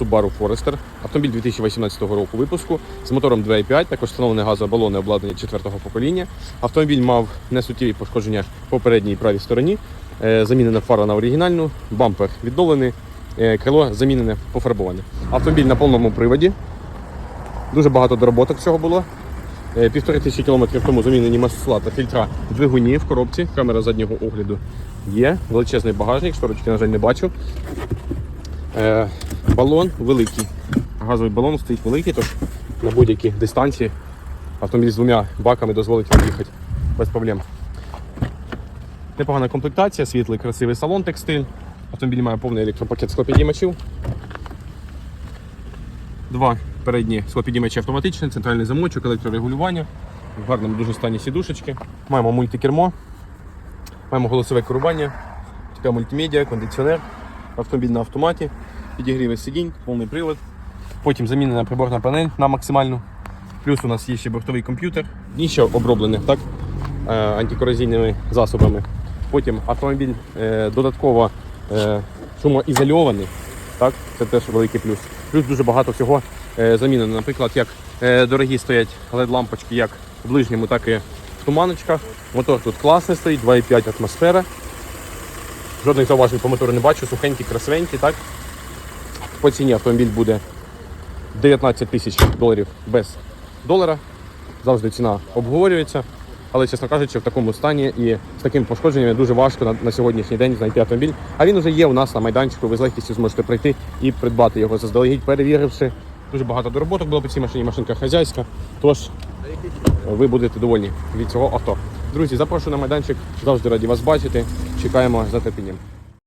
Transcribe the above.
Subaru Forester, автомобіль 2018 року випуску з мотором 2.5, також встановлене газобалонне обладнання 4-го покоління. Автомобіль мав несуттєві пошкодження по передній правій стороні, Е, замінена фара на оригінальну, бампер відновлений, е, крило замінене пофарбоване. Автомобіль на повному приводі. Дуже багато дороботок всього було. Е, Півтори тисячі кілометрів тому замінені масла та фільтра двигуні в коробці. Камера заднього огляду є. Величезний багажник, шторочки, на жаль, не бачу. Балон великий. Газовий балон стоїть великий, тож на будь-якій дистанції автомобіль з двома баками дозволить вам їхати без проблем. Непогана комплектація, світлий, красивий салон текстиль. Автомобіль має повний електропакет склопідіймачів. Два передні склопідіймачі автоматичні, центральний замочок, електрорегулювання. В гарному дуже стані сідушечки. Маємо мультикермо, маємо голосове керування, така мультимедіа, кондиціонер, автомобіль на автоматі, підігріви сидінь, повний привод. Потім замінена приборна панель на максимальну. Плюс у нас є ще бортовий комп'ютер. Дніще оброблене так, е, антикорозійними засобами. Потім автомобіль е, додатково е, шумоізольований. Так, це теж великий плюс. Плюс дуже багато всього замінено. Наприклад, як дорогі стоять LED-лампочки як в ближньому, так і в туманочках. Мотор тут класний стоїть, 2,5 атмосфера. Жодних зауважень по мотору не бачу, сухенький, красивенький, так? По ціні автомобіль буде 19 тисяч доларів без долара. Завжди ціна обговорюється. Але, чесно кажучи, в такому стані і з таким пошкодженням дуже важко на, на сьогоднішній день знайти автомобіль. А він вже є у нас на майданчику. Ви з легкістю зможете прийти і придбати його заздалегідь, перевіривши. Дуже багато дороботок було по цій машині, машинка хазяйська. Тож ви будете довольні від цього авто. Друзі, запрошую на майданчик. Завжди раді вас бачити. Чекаємо з нетерпінням.